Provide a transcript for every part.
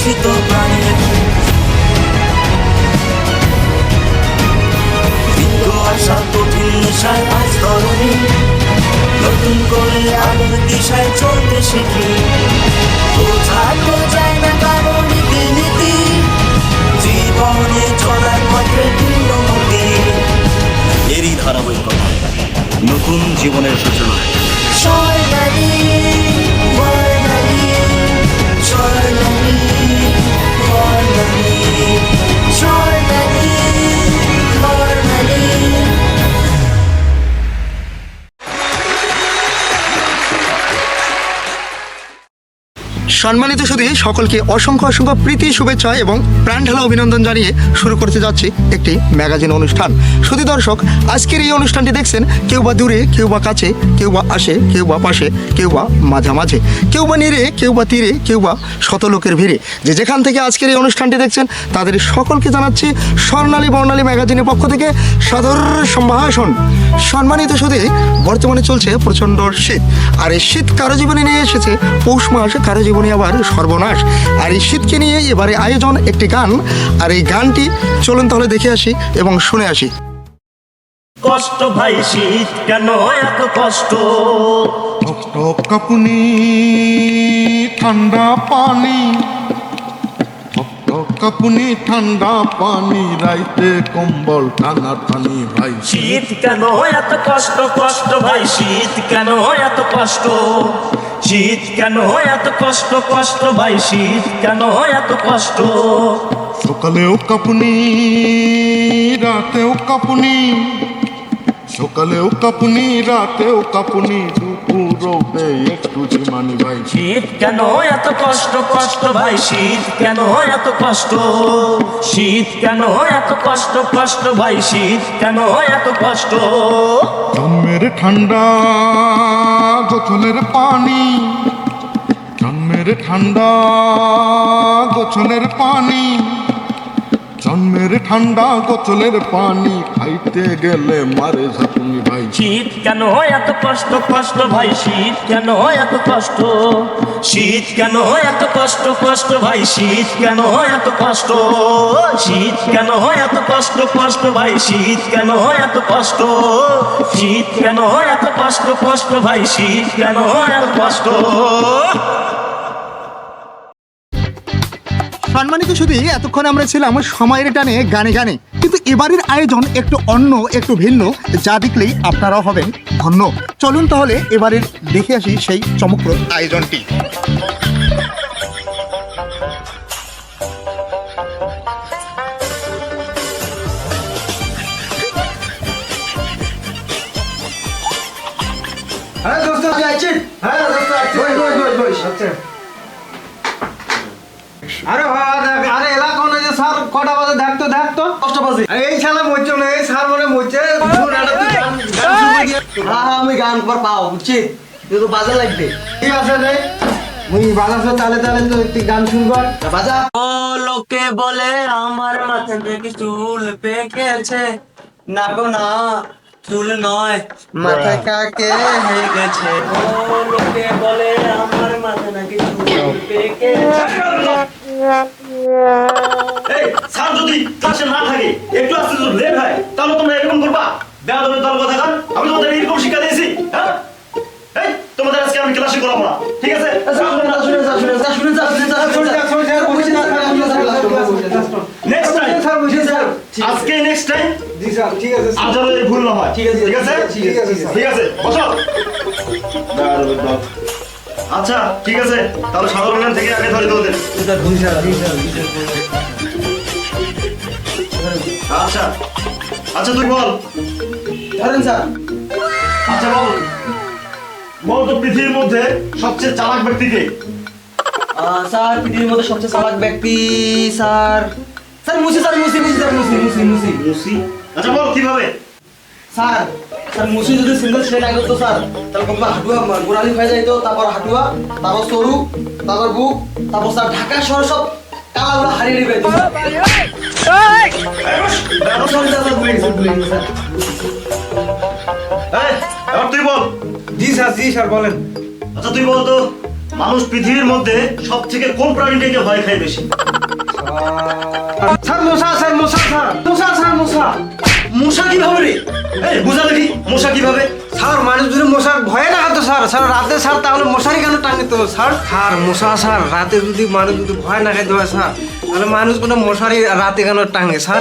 ভাবনার উচ্ছ্বাসিত প্রাণে দীর্ঘ আশা কঠিন নেশায় আজ ধরণী। নতুন করে আলোর দিশায় চলতে শিখি বোঝানো যায় না কারও নীতি নীতি জীবনে চলার পথে পূর্ণমতি এরই ধারাবাহিকতা। নতুন জীবনের সূচনা। স্বর্ণালী সম্মানিত শুধু সকলকে অসংখ্য অসংখ্য প্রীতি, শুভেচ্ছা এবং প্রাণ ঢালা অভিনন্দন জানিয়ে শুরু করতে যাচ্ছি একটি ম্যাগাজিন অনুষ্ঠান। শুধু দর্শক, আজকের এই অনুষ্ঠানটি দেখছেন কেউ বা দূরে, কেউ বা কাছে, কেউ বা আসে, কেউ বা পাশে, কেউ বা মাঝামাঝে, কেউ বা নিরে কেউ বা তীরে, কেউ বা শত লোকের ভিড়ে। যে যেখান থেকে আজকের এই অনুষ্ঠানটি দেখছেন, তাদের সকলকে জানাচ্ছি স্বর্ণালী বর্ণালী ম্যাগাজিনের পক্ষ থেকে সাদর সম্ভাষণ। সম্মানিত শুধু বর্তমানে চলছে প্রচণ্ড শীত। আর এই শীত কারও জীবনে নিয়ে এসেছে, পৌষ মাস কারও জীবনে আবার সর্বনাশ। আর এই শীতকে নিয়ে এবারে আয়োজন একটি গান। আর এই গানটি চলুন তাহলে দেখে আসি এবং শুনে আসি। কষ্ট ভাই শীত কেন এত কষ্ট? টক কাপুনি ঠান্ডা পানি। টক কাপুনি ঠান্ডা পানি রাইতে কম্বল টানা টানি ভাই। শীত কেন এত কষ্ট? কষ্ট ভাই শীত কেন এত কষ্ট? শীত কেন এত কষ্ট কষ্ট ভাই শীত কেন এত কষ্ট? সকালেও কাপুনি রাতেও কাপুনি। সকালেও কাপুনি রাতেও কাপুনি দুপুর রোদে একটু ঝিমানি ভাই। শীত কেন এত কষ্ট কষ্ট ভাই? শীত কেন এত কষ্ট? শীত কেন এত কষ্ট কষ্ট ভাই? শীত কেন এত কষ্ট? জন্মের ঠান্ডা গোছনের পানি। জন্মের ঠান্ডা গোছনের পানি। জন্মের ঠান্ডা গোছলের পানি। খাইতে গেলে মারে ঝাঁকুনি ভাই। শীত কেন হয় এত কষ্ট? কষ্ট ভাই, শীত কেন হয় এত কষ্ট? শীত কেন হয় এত কষ্ট? কষ্ট ভাই, শীত কেন হয় এত কষ্ট? শীত কেন হয় এত কষ্ট? কষ্ট ভাই, শীত কেন হয় এত কষ্ট? শীত কেন হয় এত কষ্ট? কষ্ট ভাই, শীত কেন হয় এত কষ্ট? সম্মানিত শুধু এতক্ষণ আমরা ছিলাম সময়ের টানে গানে গানে। কিন্তু এবারের আয়োজন একটু অন্য একটু ভিন্ন যা দেখলেই আপনারাও হবেন ধন্য। চলুন তাহলে এবারের দেখে আসি সেই চমকপ্রদ আয়োজনটি। হ্যাঁ দোস্ত হ্যাঁ দোস্ত আরে আরে এলা কোন যে স্যার কটা বাজে? দেখ তো দেখ তো। কষ্ট বাজে। এই শালা মরছে না এই স্যার মনে মরছে। শুন? হ্যাঁ হ্যাঁ আমি গান পর পাও বুঝছি? কিন্তু বাজা লাগবে। ঠিক আছে রে? মুই বাজাছো তাহলে তাহলে তো তুই গান শুনব তা বাজা। ও লোকে বলে আমার মাথা থেকে চুল পেকেছে। না গো না চুল নয় মাথা কাকে হয়ে গেছে? ও লোকে বলে আমার মাথা নাকি চুল পেকেছে। এই স্যার যদি ক্লাসে না থাকে একটু আসতে যদি লেট হয় তাহলে তোমরা এরকম করবা। দেবেন দল কথা খান আমি তোমাদের এরকম শিক্ষা দিয়েছি হ্যাঁ? এই তোমাদের আজকে আমি ক্লাসে করাবো না ঠিক আছে? নেক্সট টাইম স্যার স্যার আজকে নেক্সট টাইম জি স্যার ঠিক আছে আর যেন ভুল না হয় ঠিক আছে, ঠিক আছে? ঠিক আছে, ঠিক আছে বসো। দল। আচ্ছা ঠিক আছে। তাহলে সাধারণ জ্ঞান থেকে আগে ধরে তোদের। আচ্ছা আচ্ছা তুই বল। ধরেন স্যার। আচ্ছা বল। বল তো পৃথিবীর মধ্যে সবচেয়ে চালাক ব্যক্তিকে আহ, স্যার পৃথিবীর মধ্যে সবচেয়ে চালাক ব্যক্তি স্যার। স্যার মুসি স্যার মুসি মুসি স্যার মুসি মুসি মুসি। মুসি? আচ্ছা বল কীভাবে? স্যার স্যার মুসি যদি সিঙ্গেল আগে তো স্যার তাহলে হাটুয়া গোড়ালি হয়ে যাইতো তারপর হাটুয়া তারপর সরু তারপর বুক তারপর স্যার ঢাকা শহর সব কালাগুলো হারিয়ে নিবে তুই বল জি স্যার জি স্যার বলেন আচ্ছা তুই বল তো মানুষ পৃথিবীর মধ্যে সব থেকে কোন প্রাণীটাকে ভয় খায় বেশি স্যার মশা স্যার মশা স্যার মশা স্যার মশা মশা কীভাবে রে? এই বুঝা দেখি মশা কীভাবে? স্যার মানুষ যদি মশার ভয়ে না তো স্যার স্যার রাতে স্যার তাহলে মশারি কেন টাঙে তো স্যার? স্যার মশা স্যার রাতে যদি মানুষ যদি ভয় না খাইতে হয় স্যার তাহলে মানুষ কোনো মশারি রাতে কেন টাঙে স্যার?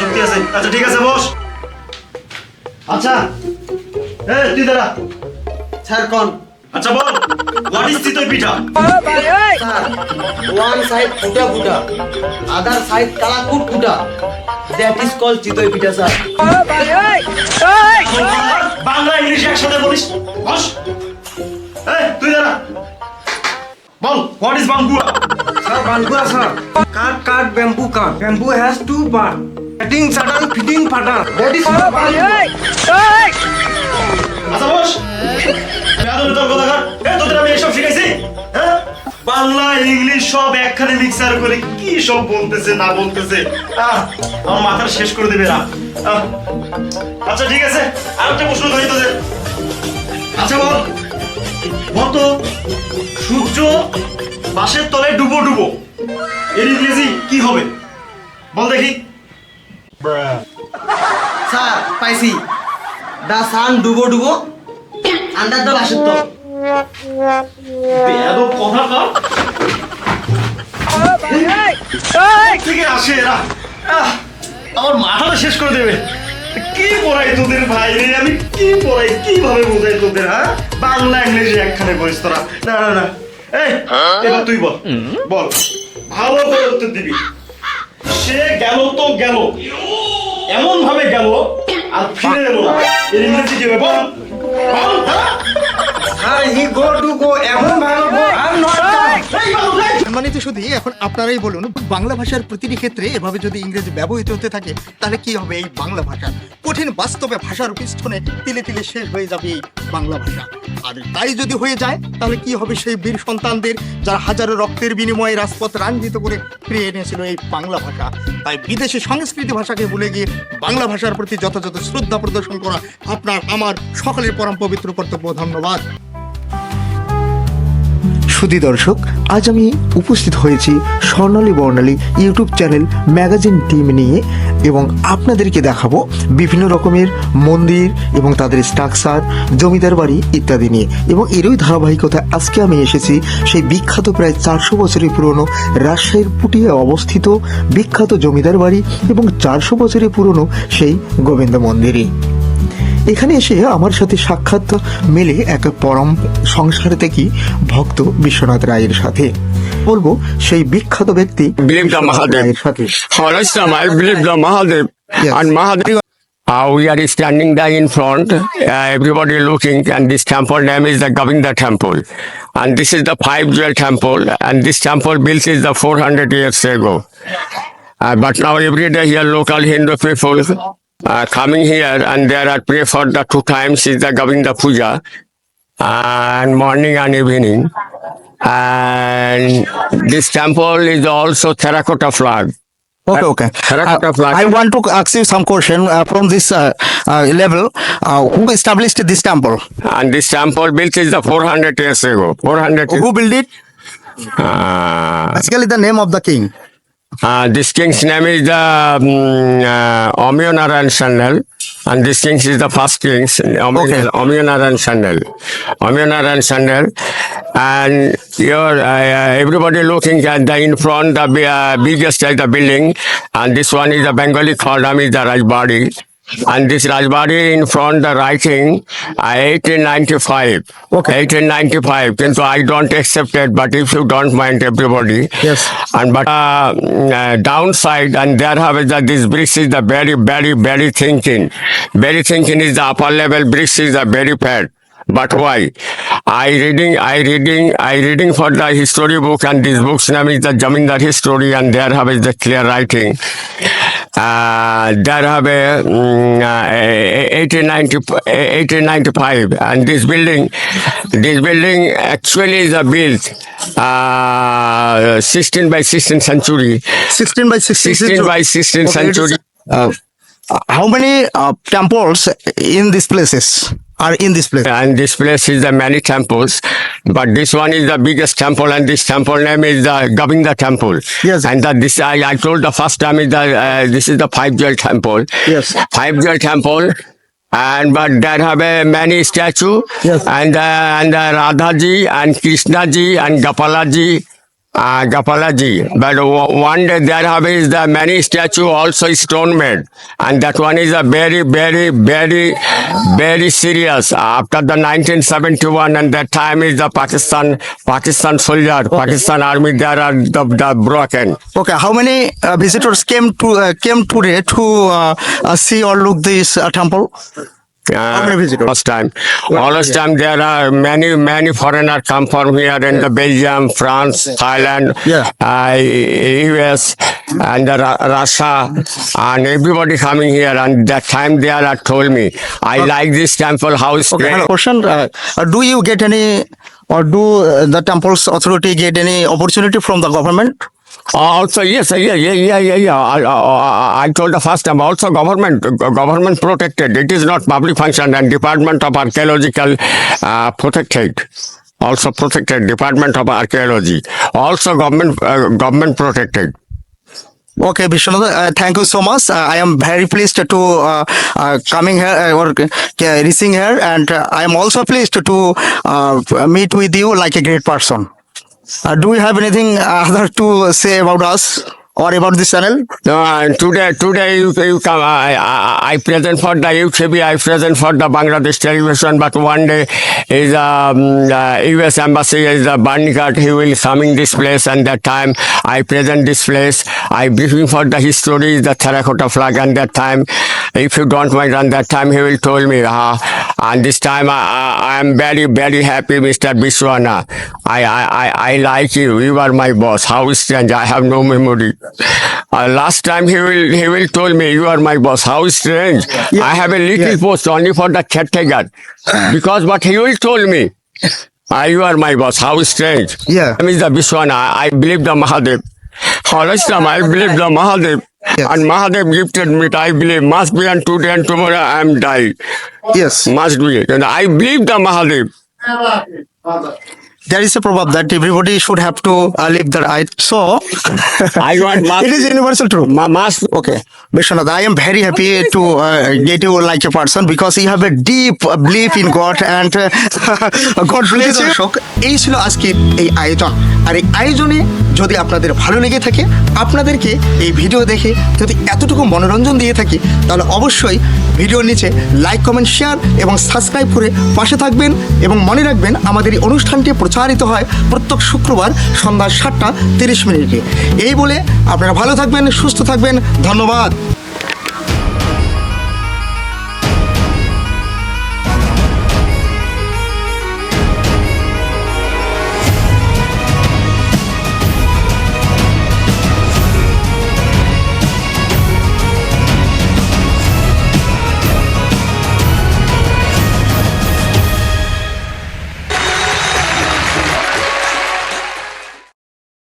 যুক্তি আছে। আচ্ছা ঠিক আছে বস। আচ্ছা। এই তুই দাঁড়া। স্যার কোন। আচ্ছা বল what is chitoi pitha one side ফুটা ফুটা আদার সাইড কালাকুট ফুটা। That is call chitoi pitha sir Bangla English একসাথে বলিস। বস। এই তুই দাঁড়া। বল হোয়াট ইজ বাঙ্গুয়া sir বানকুয়া sir cut cut bamboo cut. Bamboo has two part cutting সাটান fitting পাটান দ্যাট ইজ আচ্ছা বস। বেয়াদবি তোর কথা কার এ তোদের আমি এসব শিখাইছি? হ্যাঁ? বাংলা ইংলিশ সব একখানে মিক্সার করে কি সব বলতেছে না বলতেছে? আহ, আমার মাথা শেষ করে দেবে না। আচ্ছা ঠিক আছে। আর একটা প্রশ্ন করি তোদের। আচ্ছা বল। বল তো সূর্য বাসের তলায় ডুবো ডুবো। এর ইংরেজি কি হবে? বল দেখি। স্যার পাইছি। দা সান ডুবো ডুবো। আন্ডার দ্য বাসের তল বেয়াদব কথা কর থেকে আসে এরা। আহ, আমার মাথাটা শেষ করে দেবে। কি পড়াই তোদের ভাই রে? আমি কি পড়াই? কীভাবে বোঝাই তোদের হ্যাঁ? বাংলা ইংলিশ একখানে বলিস তোরা। না না না। এই এবার তুই বল। বল। ভালো করে উত্তর দিবি। সে গেল তো গেল। এমন ভাবে গেল আর ফিরে এলো না। এর ইংরেজি কি হবে? বল। বল হ্যাঁ হি গো টু সম্মানিত শুধু এখন আপনারাই বলুন, বাংলা ভাষার প্রতিটি ক্ষেত্রে এভাবে যদি ইংরেজি ব্যবহৃত হতে থাকে, তাহলে কি হবে এই বাংলা ভাষা? কঠিন বাস্তবে ভাষার পিছনে তিলে তিলে শেষ হয়ে যাবে এই বাংলা ভাষা। আর তাই যদি হয়ে যায়, তাহলে কি হবে সেই বীর সন্তানদের, যারা হাজারো রক্তের বিনিময়ে রাজপথ রাঞ্জিত করে ফিরিয়ে এনেছিল এই বাংলা ভাষা? তাই বিদেশি সংস্কৃতি ভাষাকে ভুলে গিয়ে বাংলা ভাষার প্রতি যথাযথ শ্রদ্ধা প্রদর্শন করা আপনার, আমার সকলের পরম পবিত্র কর্তব্য। ধন্যবাদ। সুধী দর্শক, আজ আমি উপস্থিত হয়েছি Swarnali Barnali YouTube channel magazine team নিয়ে এবং আপনাদেরকে দেখাবো বিভিন্ন রকমের মন্দির এবং তাদের স্ট্রাকচার, জমিদার বাড়ি ইত্যাদি নিয়ে। এবং এরই ধারাবাহিকতা আজকে আমি এসেছি সেই বিখ্যাত প্রায় চারশো বছরের পুরনো রাজশাহীর পুটিয়ে অবস্থিত বিখ্যাত জমিদার বাড়ি এবং চারশো বছরের পুরনো সেই গোবিন্দ মন্দিরে। এখানে এসে আমার সাথে সাক্ষাৎ মেলে এক পরম সংসার থেকে ভক্ত বিশ্বনাথ রায়ের সাথে বলব সেই বিখ্যাত ব্যক্তি রায়ের সাথে uh, we are standing there in front, uh, everybody looking, and this temple name is the Govinda Temple. And this is the five jewel temple, and this temple built is the 400 years ago. Uh, but now every day here local Hindu people uh, coming here and there I pray for the two times is the Govinda Puja and morning and evening. And this temple is also terracotta flag. Okay, okay. Terracotta Uh, flag. I want to ask you some question uh, from this uh, uh, level. Uh, who established this temple? And this temple built is the 400 years ago. 400 years. Who built it? Uh, Basically, the name of the king. Uh, this king's name is the um, uh, Omyonaran Sandal. And this king is the first king, Okay. Omyonaran Sandal. Omyonaran Sandal. And your uh, everybody looking at the in front, the uh, biggest is the building. And this one is the Bengali Khordam is the Rajbari. and this Rajbari in front the writing uh, 1895. Okay. 1895. Then I don't accept it, but if you don't mind everybody. Yes. And but uh, uh, downside and there have that this bricks is the very, very, very thinking. Very thinking is the upper level, bricks is the very bad. But why? I reading, I reading, I reading for the history book and this book's name is the Jamindar History and there have is the clear writing. Uh, there have a mm, uh, 1895, and this building, this building actually is a built uh, 16 by 16th century. 16 by 16. 16 by 16th Okay, it is, century. Uh, how many uh, temples in these places? Are in this place. And this place is the many temples, but this one is the biggest temple, and this temple name is the Govinda Temple. Yes. And that this I, I told the first time is the uh, this is the five jewel temple. Yes. Five jewel temple. And but there have a many statue Yes. and uh, and uh, Radhaji and Krishnaji and Gopalaji, uh, Gopalaji. But w- one day there have is the many statue also stone made, and that one is a very very very very serious. After the 1971 and that time is the Pakistan Pakistan soldier Pakistan army there are the, the broken. Okay, how many uh, visitors came to uh, came today to uh, uh, see or look this uh, temple? How many visitors? First time. Always time there are many, many foreigners come from here in the Belgium, France, Thailand, Yeah. uh, US, and the Ru- Russia, and everybody coming here. And that time they are told me, I like this temple house. Okay, hello. Question: uh, uh, Do you get any, or do uh, the temple's authority get any opportunity from the government? Also, yes, yeah, yeah, yeah, yeah, yeah. I, I, I told the first time also government, government protected. It is not public function and Department of Archaeological uh, protected. Also protected. Department of Archaeology. Also government, uh, government protected. Okay, Vishwanath, uh, thank you so much. Uh, I am very pleased to uh, uh, coming here uh, or uh, reaching here, and uh, I am also pleased to uh, meet with you like a great person. Uh, do you have anything other to say about us or about this channel? No, and today, today you, you come. I, I, I present for the UKB. I present for the Bangladesh television. But one day is um, uh, U.S. embassy is the Barnikat. He will coming this place, and that time I present this place. I briefing for the history, the terracotta flag, and that time, if you don't mind, and that time he will told me. Uh, and this time I, I, I am very very happy, Mr. Biswana. I, I I I like you. You are my boss. How strange. I have no memory. Uh, last time he will he will told me you are my boss. How strange. I have a little post only for the caretaker because what he will told me. Uh, you are my boss. How strange. Yeah. I mean the Vishwana. I believe the Mahadev. Always time I believe the Mahadev. Yes. And Mahadev gifted me. I believe must be and today and tomorrow I am die. Yes. Must be. And I believe the Mahadev. There is a proverb that everybody should have to uh, live their right. So, I want mask. it is universal truth. Ma- mask. Okay, Vishwanath, I am very happy to uh, get you like a person because you have a deep uh, belief in God and uh, God bless you. এই ছিল আজকের এই আয়োজন আর এই আয়োজনে যদি আপনাদের ভালো লেগে থাকে, আপনাদেরকে এই ভিডিও দেখে যদি এতটুকু মনোরঞ্জন দিয়ে থাকি, তাহলে অবশ্যই ভিডিওর নিচে লাইক কমেন্ট শেয়ার এবং সাবস্ক্রাইব করে পাশে থাকবেন এবং মনে রাখবেন আমাদের এই অনুষ্ঠানটি প্রচারিত হয় প্রত্যেক শুক্রবার সন্ধ্যা সাতটা তিরিশ মিনিটে। এই বলে আপনারা ভালো থাকবেন, সুস্থ থাকবেন, ধন্যবাদ।